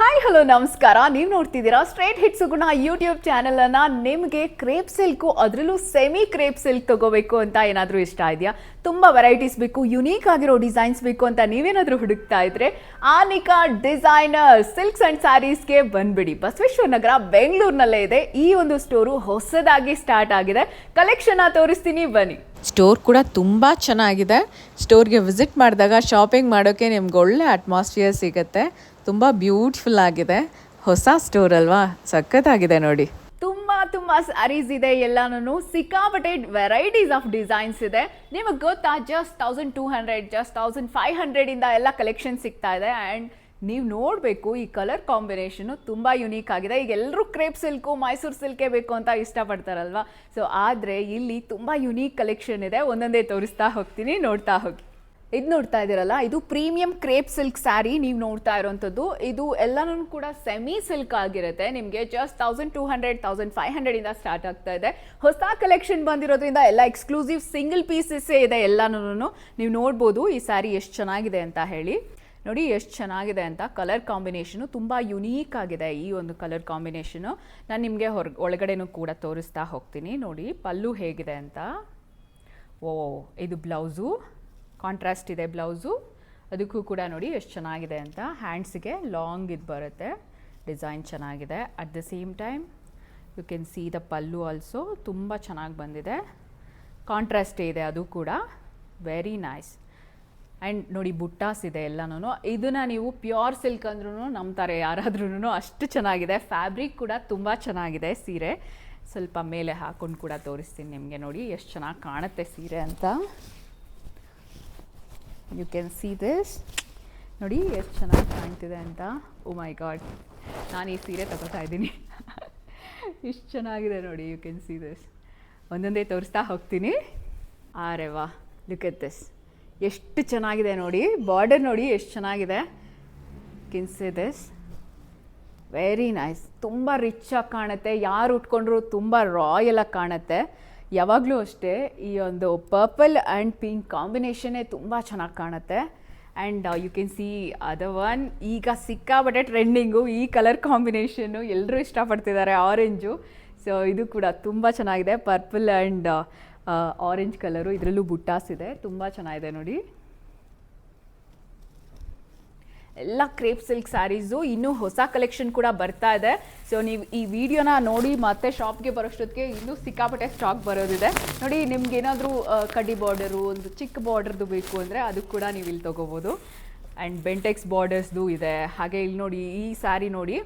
Hi hello ನಮಸ್ಕಾರ. ನೀವು ನೋಡ್ತಿದ್ದೀರಾ straight hit Suguna YouTube channel ಅನ್ನ. ನಿಮಗೆ ಕ್ರೇಪ್ ಸಿಲ್ಕು ಅದರಲ್ಲೂ ಸೆಮಿ ಕ್ರೇಪ್ ಸಿಲ್ಕ್ ತಗೋಬೇಕು ಅಂತ ಏನಾದರೂ ಇಷ್ಟ ಇದೆಯಾ? ತುಂಬ ವೆರೈಟೀಸ್ ಬೇಕು ಯುನೀಕ್ ಆಗಿರೋ ಡಿಸೈನ್ಸ್ ಬೇಕು ಅಂತ ನೀವೇನಾದರೂ ಹುಡುಕ್ತಾ ಇದ್ರೆ ಆನಿಕಾ ಡಿಸೈನರ್ ಸಿಲ್ಕ್ಸ್ ಅಂಡ್ ಸ್ಯಾರೀಸ್ಗೆ ಬಂದ್ಬಿಡಿ. ಬಸವೇಶ್ವರ ನಗರ ಬೆಂಗಳೂರಿನಲ್ಲೇ ಇದೆ. ಈ ಒಂದು ಸ್ಟೋರು ಹೊಸದಾಗಿ ಸ್ಟಾರ್ಟ್ ಆಗಿದೆ. ಕಲೆಕ್ಷನ್ ತೋರಿಸ್ತೀನಿ, ಬನ್ನಿ. ಸ್ಟೋರ್ ಕೂಡ ತುಂಬ ಚೆನ್ನಾಗಿದೆ. ಸ್ಟೋರ್ಗೆ ವಿಸಿಟ್ ಮಾಡಿದಾಗ ಶಾಪಿಂಗ್ ಮಾಡೋಕ್ಕೆ ನಿಮ್ಗೆ ಒಳ್ಳೆ ಅಟ್ಮಾಸ್ಫಿಯರ್ ಸಿಗುತ್ತೆ. ತುಂಬ ಬ್ಯೂಟಿಫುಲ್ ಆಗಿದೆ. ಹೊಸ ಸ್ಟೋರ್ ಅಲ್ವಾ? ಸಖತ್ತಾಗಿದೆ ನೋಡಿ. ತುಂಬಾ ತುಂಬಾ ಸ್ಯಾರೀಸ್ ಇದೆ ಎಲ್ಲಾನು ಸಿಕ್ಕಾಪಟ್ಟೆ ವೆರೈಟೀಸ್ ಆಫ್ ಡಿಸೈನ್ಸ್ ಇದೆ. ನಿಮಗೆ ಗೊತ್ತಾ? Just thousand two hundred just thousand five ಹಂಡ್ರೆಡಿಂದ ಎಲ್ಲ ಕಲೆಕ್ಷನ್ ಸಿಗ್ತಾ ಇದೆ. ಆ್ಯಂಡ್ ನೀವು ನೋಡಬೇಕು, ಈ ಕಲರ್ ಕಾಂಬಿನೇಷನು ತುಂಬ ಯುನೀಕ್ ಆಗಿದೆ. ಈಗ ಎಲ್ಲರೂ ಕ್ರೇಪ್ ಸಿಲ್ಕು ಮೈಸೂರು ಸಿಲ್ಕೇ ಬೇಕು ಅಂತ ಇಷ್ಟಪಡ್ತಾರಲ್ವಾ? ಸೊ ಆದರೆ ಇಲ್ಲಿ ತುಂಬ ಯುನೀಕ್ ಕಲೆಕ್ಷನ್ ಇದೆ. ಒಂದೊಂದೇ ತೋರಿಸ್ತಾ ಹೋಗ್ತೀನಿ, ನೋಡ್ತಾ ಹೋಗಿ. ಇದು ನೋಡ್ತಾ ಇದ್ದೀರಲ್ಲ, ಇದು ಪ್ರೀಮಿಯಂ ಕ್ರೇಪ್ ಸಿಲ್ಕ್ ಸ್ಯಾರಿ ನೀವು ನೋಡ್ತಾ ಇರೋವಂಥದ್ದು ಇದು ಎಲ್ಲನೂ ಕೂಡ ಸೆಮಿ ಸಿಲ್ಕ್ ಆಗಿರುತ್ತೆ. ನಿಮಗೆ just thousand two hundred thousand five ಹಂಡ್ರೆಡಿಂದ start ಆಗ್ತಾ ಇದೆ. ಹೊಸ ಕಲೆಕ್ಷನ್ ಬಂದಿರೋದ್ರಿಂದ ಎಲ್ಲ ಎಕ್ಸ್ಕ್ಲೂಸಿವ್ ಸಿಂಗಲ್ ಪೀಸಸ್ಸೇ ಇದೆ ಎಲ್ಲನೂ ನೀವು ನೋಡ್ಬೋದು ಈ ಸ್ಯಾರಿ ಎಷ್ಟು ಚೆನ್ನಾಗಿದೆ ಅಂತ ಹೇಳಿ. ನೋಡಿ ಎಷ್ಟು ಚೆನ್ನಾಗಿದೆ ಅಂತ ಕಲರ್ ಕಾಂಬಿನೇಷನು ತುಂಬ ಯುನೀಕ್ ಆಗಿದೆ ಈ ಒಂದು ಕಲರ್ ಕಾಂಬಿನೇಷನು ನಾನು ನಿಮಗೆ ಹೊರ ಒಳಗಡೆನೂ ಕೂಡ ತೋರಿಸ್ತಾ ಹೋಗ್ತೀನಿ. ನೋಡಿ, ಪಲ್ಲು ಹೇಗಿದೆ ಅಂತ. ಓ, ಇದು ಬ್ಲೌಸು. ಕಾಂಟ್ರಾಸ್ಟ್ ಇದೆ ಬ್ಲೌಸು. ಅದಕ್ಕೂ ಕೂಡ ನೋಡಿ ಎಷ್ಟು ಚೆನ್ನಾಗಿದೆ ಅಂತ. ಹ್ಯಾಂಡ್ಸಿಗೆ ಲಾಂಗ್ ಇದು ಬರುತ್ತೆ. ಡಿಸೈನ್ ಚೆನ್ನಾಗಿದೆ. At the same time you can see the pallu also ತುಂಬ ಚೆನ್ನಾಗಿ ಬಂದಿದೆ. ಕಾಂಟ್ರಾಸ್ಟ್ ಇದೆ ಅದು ಕೂಡ. ವೆರಿ ನೈಸ್ ಆ್ಯಂಡ್ ನೋಡಿ ಬುಟ್ಟಾಸ್ ಇದೆ ಎಲ್ಲನೂ ಇದನ್ನು ನೀವು ಪ್ಯೂರ್ ಸಿಲ್ಕ್ ಅಂದ್ರೂ ನಂಬ್ತಾರೆ ಯಾರಾದ್ರೂ ಅಷ್ಟು ಚೆನ್ನಾಗಿದೆ. ಫ್ಯಾಬ್ರಿಕ್ ಕೂಡ ತುಂಬ ಚೆನ್ನಾಗಿದೆ ಸೀರೆ. ಸ್ವಲ್ಪ ಮೇಲೆ ಹಾಕೊಂಡು ಕೂಡ ತೋರಿಸ್ತೀನಿ ನಿಮಗೆ ನೋಡಿ ಎಷ್ಟು ಚೆನ್ನಾಗಿ ಕಾಣುತ್ತೆ ಸೀರೆ ಅಂತ. ಯು ಕ್ಯಾನ್ ಸಿ ದಿಸ್ ನೋಡಿ, ಎಷ್ಟು ಚೆನ್ನಾಗಿ ಕಾಣ್ತಿದೆ ಅಂತ. ಓ ಮೈ ಗಾಡ್ ನಾನು ಈ ಸೀರೆ ತಗೋತಾ ಇದ್ದೀನಿ. ಇಷ್ಟು ಚೆನ್ನಾಗಿದೆ ನೋಡಿ ಯು ಕ್ಯಾನ್ ಸಿ ದಿಸ್ ಒಂದೊಂದೇ ತೋರಿಸ್ತಾ ಹೋಗ್ತೀನಿ. ಆರೆ ವಾ ಲುಕ್ ಎಟ್ ದಿಸ್ ಎಷ್ಟು ಚೆನ್ನಾಗಿದೆ ನೋಡಿ. ಬಾರ್ಡರ್ ನೋಡಿ ಎಷ್ಟು ಚೆನ್ನಾಗಿದೆ. Can see this very nice ತುಂಬ ರಿಚ್ ಆಗಿ ಕಾಣುತ್ತೆ. ಯಾರು ಉಟ್ಕೊಂಡ್ರು ತುಂಬ ರಾಯಲ್ ಆಗಿ ಕಾಣುತ್ತೆ. ಯಾವಾಗಲೂ ಅಷ್ಟೇ, ಈ ಒಂದು ಪರ್ಪಲ್ ಆ್ಯಂಡ್ ಪಿಂಕ್ ಕಾಂಬಿನೇಷನ್ನೇ ತುಂಬ ಚೆನ್ನಾಗಿ ಕಾಣುತ್ತೆ. ಆ್ಯಂಡ್ ಯು ಕೆನ್ ಸಿ ಅದ ಒನ್ ಈಗ ಸಿಕ್ಕಾಬಟ್ಟೆ ಟ್ರೆಂಡಿಂಗು, ಈ ಕಲರ್ ಕಾಂಬಿನೇಷನ್ನು ಎಲ್ಲರೂ ಇಷ್ಟಪಡ್ತಿದ್ದಾರೆ ಆರೆಂಜು ಸೊ ಇದು ಕೂಡ ತುಂಬ ಚೆನ್ನಾಗಿದೆ. ಪರ್ಪಲ್ ಆ್ಯಂಡ್ ಆರೆಂಜ್ ಕಲರು, ಇದರಲ್ಲೂ ಬುಟ್ಟಾಸ್ ಇದೆ. ತುಂಬ ಚೆನ್ನಾಗಿದೆ ನೋಡಿ. ಎಲ್ಲ ಕ್ರೇಪ್ ಸಿಲ್ಕ್ ಸ್ಯಾರೀಸು, ಇನ್ನೂ ಹೊಸ ಕಲೆಕ್ಷನ್ ಕೂಡ ಬರ್ತಾ ಇದೆ. ಸೊ ನೀವು ಈ ವಿಡಿಯೋನ ನೋಡಿ ಮತ್ತೆ ಶಾಪ್ಗೆ ಬರೋಷ್ಟೊತ್ತಿಗೆ ಇನ್ನೂ ಸಿಕ್ಕಾಪಟ್ಟೆ ಸ್ಟಾಕ್ ಬರೋದಿದೆ. ನೋಡಿ ನಿಮ್ಗೆ ಏನಾದರೂ ಕಡ್ಡಿ ಬಾರ್ಡರು ಒಂದು ಚಿಕ್ಕ ಬಾರ್ಡರ್ದು ಬೇಕು ಅಂದರೆ ಅದಕ್ಕೆ ಕೂಡ ನೀವು ಇಲ್ಲಿ ತೊಗೋಬೋದು. ಆ್ಯಂಡ್ ಬೆಂಟೆಕ್ಸ್ ಬಾರ್ಡರ್ಸ್ದು ಇದೆ. ಹಾಗೆ ಇಲ್ಲಿ ನೋಡಿ, ಈ ಸ್ಯಾರಿ ನೋಡಿ.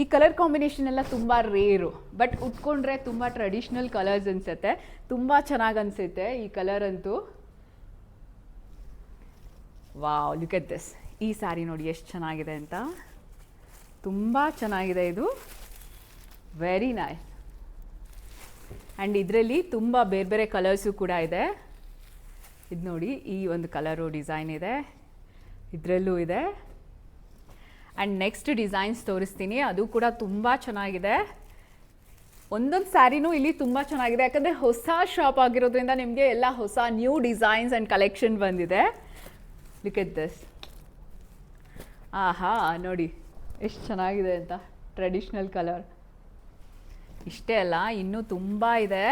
ಈ ಕಲರ್ ಕಾಂಬಿನೇಷನ್ ಎಲ್ಲ ತುಂಬ ರೇರು ಬಟ್ ಉಟ್ಕೊಂಡ್ರೆ ತುಂಬ ಟ್ರೆಡಿಷ್ನಲ್ ಕಲರ್ಸ್ ಅನಿಸುತ್ತೆ. ತುಂಬ ಚೆನ್ನಾಗಿ ಅನಿಸುತ್ತೆ ಈ ಕಲರ್ ಅಂತೂ. ವಾವ್ ಲುಕ್ ಎಟ್ ದಿಸ್ ಈ ಸ್ಯಾರಿ ನೋಡಿ ಎಷ್ಟು ಚೆನ್ನಾಗಿದೆ ಅಂತ. ತುಂಬ ಚೆನ್ನಾಗಿದೆ ಇದು. ವೆರಿ ನೈಸ್ ಆ್ಯಂಡ್ ಇದರಲ್ಲಿ ತುಂಬ ಬೇರೆ ಬೇರೆ ಕಲರ್ಸು ಕೂಡ ಇದೆ. ಇದು ನೋಡಿ, ಈ ಒಂದು ಕಲರು ಡಿಸೈನ್ ಇದೆ. ಇದರಲ್ಲೂ ಇದೆ. ಆ್ಯಂಡ್ ನೆಕ್ಸ್ಟ್ ಡಿಸೈನ್ಸ್ ತೋರಿಸ್ತೀನಿ. ಅದು ಕೂಡ ತುಂಬ ಚೆನ್ನಾಗಿದೆ. ಒಂದೊಂದು ಸ್ಯಾರಿನೂ ಇಲ್ಲಿ ತುಂಬ ಚೆನ್ನಾಗಿದೆ. ಯಾಕಂದರೆ ಹೊಸ ಶಾಪ್ ಆಗಿರೋದ್ರಿಂದ ನಿಮಗೆ ಎಲ್ಲ ಹೊಸ ನ್ಯೂ ಡಿಸೈನ್ಸ್ ಆ್ಯಂಡ್ ಕಲೆಕ್ಷನ್ ಬಂದಿದೆ. ಲಿಕ್ ಎಟ್ ದಿಸ್ ಆಹಾ, ನೋಡಿ, ಎಷ್ಟು ಚೆನ್ನಾಗಿದೆ ಅಂತ ಟ್ರೆಡಿಷ್ನಲ್ ಕಲರ್ ಇಷ್ಟೇ ಅಲ್ಲ, ಇನ್ನೂ ತುಂಬ ಇದೆ.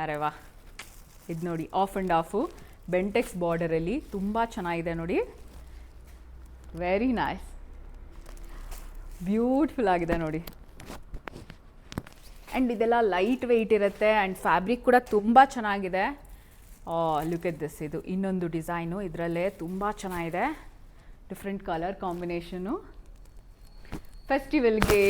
ಅರೆ ವಾ. ಇದು ನೋಡಿ ಆಫ್ ಆ್ಯಂಡ್ ಆಫು ಬೆಂಟೆಕ್ಸ್ ಬಾರ್ಡರಲ್ಲಿ ತುಂಬ ಚೆನ್ನಾಗಿದೆ ನೋಡಿ. ವೆರಿ ನೈಸ್ ಬ್ಯೂಟಿಫುಲ್ ಆಗಿದೆ ನೋಡಿ. ಆ್ಯಂಡ್ ಇದೆಲ್ಲ ಲೈಟ್ ವೆಯ್ಟ್ ಇರುತ್ತೆ ಆ್ಯಂಡ್ ಫ್ಯಾಬ್ರಿಕ್ ಕೂಡ ತುಂಬ ಚೆನ್ನಾಗಿದೆ. ಲುಕ್ ಎಟ್ ದಿಸ್ ಇದು ಇನ್ನೊಂದು ಡಿಸೈನು ಇದರಲ್ಲೇ ತುಂಬ ಚೆನ್ನಾಗಿದೆ. ಡಿಫ್ರೆಂಟ್ ಕಲರ್ ಕಾಂಬಿನೇಷನು ಫೆಸ್ಟಿವಲ್ಗೆ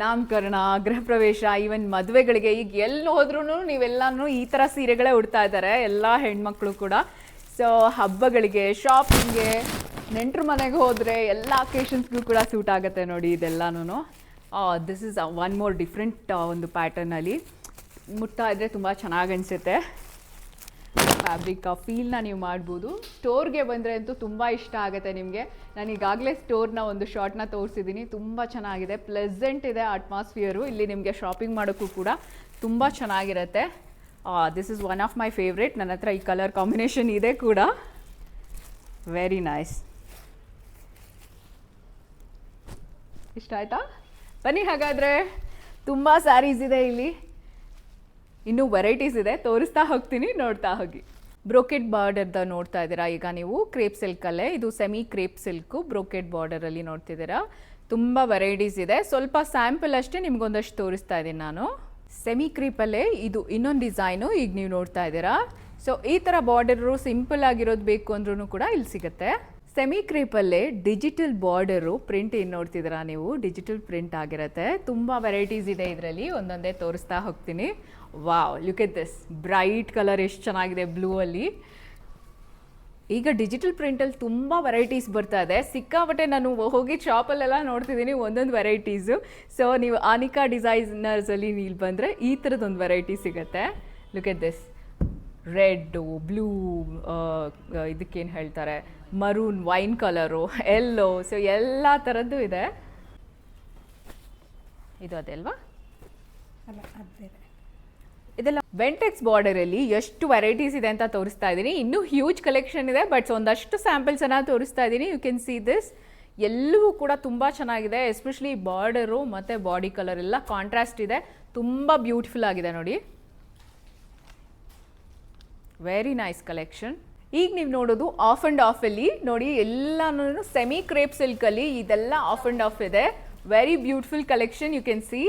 ನಾಮಕರಣ ಗೃಹ ಪ್ರವೇಶ ಈವನ್ ಮದುವೆಗಳಿಗೆ ಈಗ ಎಲ್ಲಿ ಹೋದ್ರೂ ನೀವೆಲ್ಲನೂ ಈ ಥರ ಸೀರೆಗಳೇ ಉಡ್ತಾ ಇದ್ದಾರೆ, ಎಲ್ಲ ಹೆಣ್ಮಕ್ಳು ಕೂಡ. ಸೊ ಹಬ್ಬಗಳಿಗೆ ಶಾಪಿಂಗ್ಗೆ ನೆಂಟ್ರ ಮನೆಗೆ ಹೋದರೆ ಎಲ್ಲ ಅಕೇಶನ್ಸ್ಗೂ ಕೂಡ ಸೂಟ್ ಆಗುತ್ತೆ ನೋಡಿ ಇದೆಲ್ಲನೂ this is one more different ಒಂದು ಪ್ಯಾಟರ್ನಲ್ಲಿ ಮುಟ್ತಾ ಇದ್ದರೆ ತುಂಬ ಚೆನ್ನಾಗಿ ಅನಿಸುತ್ತೆ. ಫ್ಯಾಬ್ರಿಕ್ ಫೀಲ್ನ ನೀವು ಮಾಡ್ಬೋದು. ಸ್ಟೋರ್ಗೆ ಬಂದರೆ ಅಂತೂ ತುಂಬ ಇಷ್ಟ ಆಗುತ್ತೆ ನಿಮಗೆ. ನಾನು ಈಗಾಗಲೇ ಸ್ಟೋರ್ನ ಒಂದು ಶಾರ್ಟ್ನ ತೋರಿಸಿದ್ದೀನಿ ತುಂಬ ಚೆನ್ನಾಗಿದೆ. ಪ್ಲೆಸೆಂಟ್ ಇದೆ ಅಟ್ಮಾಸ್ಫಿಯರು ಇಲ್ಲಿ ನಿಮಗೆ ಶಾಪಿಂಗ್ ಮಾಡೋಕ್ಕೂ ಕೂಡ ತುಂಬ ಚೆನ್ನಾಗಿರುತ್ತೆ. This is one of my favourite ನನ್ನ ಹತ್ರ ಈ ಕಲರ್ ಕಾಂಬಿನೇಷನ್ ಇದೆ ಕೂಡ. ವೆರಿ ನೈಸ್ ಇಷ್ಟ ಆಯ್ತಾ? ಬನ್ನಿ ಹಾಗಾದರೆ. ತುಂಬ ಸ್ಯಾರೀಸ್ ಇದೆ ಇಲ್ಲಿ. ಇನ್ನೂ ವೆರೈಟೀಸ್ ಇದೆ. ತೋರಿಸ್ತಾ ಹೋಗ್ತೀನಿ, ನೋಡ್ತಾ ಹೋಗಿ. ಬ್ರೋಕೆಟ್ ಬಾರ್ಡರ್ದ ನೋಡ್ತಾ ಇದ್ದೀರಾ? ಈಗ ನೀವು ಕ್ರೇಪ್ ಸಿಲ್ಕಲ್ಲೇ, ಇದು ಸೆಮಿ ಕ್ರೇಪ್ ಸಿಲ್ಕು ಬ್ರೋಕೆಟ್ ಬಾರ್ಡರಲ್ಲಿ ನೋಡ್ತಿದ್ದೀರಾ. ತುಂಬ ವೆರೈಟೀಸ್ ಇದೆ. ಸ್ವಲ್ಪ ಸ್ಯಾಂಪಲ್ ಅಷ್ಟೇ ನಿಮ್ಗೊಂದಷ್ಟು ತೋರಿಸ್ತಾ ಇದ್ದೀನಿ ನಾನು. ಸೆಮಿ ಕ್ರೀಪಲ್ಲೇ ಇದು ಇನ್ನೊಂದು ಡಿಸೈನು ಈಗ ನೀವು ನೋಡ್ತಾ ಇದ್ದೀರಾ. ಸೊ ಈ ಥರ ಬಾರ್ಡರು ಸಿಂಪಲ್ ಆಗಿರೋದು ಬೇಕು ಅಂದ್ರೂ ಕೂಡ ಇಲ್ಲಿ ಸಿಗುತ್ತೆ. ಸೆಮಿ ಕ್ರೀಪಲ್ಲೇ ಡಿಜಿಟಲ್ ಬಾರ್ಡರು ಪ್ರಿಂಟ್ ಏನು ನೋಡ್ತಿದ್ದೀರಾ ನೀವು? ಡಿಜಿಟಲ್ ಪ್ರಿಂಟ್ ಆಗಿರುತ್ತೆ. ತುಂಬ ವೆರೈಟೀಸ್ ಇದೆ ಇದರಲ್ಲಿ. ಒಂದೊಂದೇ ತೋರಿಸ್ತಾ ಹೋಗ್ತೀನಿ. Wow, look at this. Bright colour ಎಷ್ಟು ಚೆನ್ನಾಗಿದೆ ಬ್ಲೂ ಅಲ್ಲಿ. ಈಗ ಡಿಜಿಟಲ್ ಪ್ರಿಂಟಲ್ಲಿ ತುಂಬ ವೆರೈಟೀಸ್ ಬರ್ತಾ ಇದೆ. ಸಿಕ್ಕಾಪಟ್ಟೆ ನಾನು ಹೋಗಿ ಶಾಪಲ್ಲೆಲ್ಲ ನೋಡ್ತಿದ್ದೀನಿ ಒಂದೊಂದು ವೆರೈಟೀಸು. ಸೊ, ನೀವು ಆನಿಕಾ ಡಿಸೈನರ್ಸಲ್ಲಿ ನೀವು ಬಂದರೆ ಈ ಥರದ್ದೊಂದು ವೆರೈಟಿ ಸಿಗುತ್ತೆ. Look at this. Red blue ಇದಕ್ಕೇನು ಹೇಳ್ತಾರೆ? Maroon wine colour yellow so ಎಲ್ಲ ಥರದ್ದು ಇದೆ. ಇದು ಅದೇ ಅಲ್ವಾ ಇದೆಲ್ಲ ವೆಂಟೆಕ್ಸ್ ಬಾರ್ಡರಲ್ಲಿ ಎಷ್ಟು ವೆರೈಟೀಸ್ ಇದೆ ಅಂತ ತೋರಿಸ್ತಾ ಇದ್ದೀನಿ. ಇನ್ನೂ ಹ್ಯೂಜ್ ಕಲೆಕ್ಷನ್ ಇದೆ ಬಟ್ ಒಂದಷ್ಟು ಸ್ಯಾಂಪಲ್ಸನ್ನು ತೋರಿಸ್ತಾ ಇದ್ದೀನಿ. ಯು ಕ್ಯಾನ್ ಸಿ ದಿಸ್ ಎಲ್ಲವೂ ಕೂಡ ತುಂಬ ಚೆನ್ನಾಗಿದೆ ಎಸ್ಪೆಷಲಿ ಬಾರ್ಡರು ಮತ್ತು ಬಾಡಿ ಕಲರ್ ಎಲ್ಲ ಕಾಂಟ್ರಾಸ್ಟ್ ಇದೆ. ತುಂಬ ಬ್ಯೂಟಿಫುಲ್ ಆಗಿದೆ ನೋಡಿ. ವೆರಿ ನೈಸ್ ಕಲೆಕ್ಷನ್ ಈಗ ನೀವು ನೋಡೋದು ಆಫ್ ಆ್ಯಂಡ್ ಆಫಲ್ಲಿ ನೋಡಿ ಎಲ್ಲಾನು ಸೆಮಿ ಕ್ರೇಪ್ ಸಿಲ್ಕಲ್ಲಿ ಇದೆಲ್ಲ ಆಫ್ ಆ್ಯಂಡ್ ಆಫ್ ಇದೆ. Very beautiful collection you can see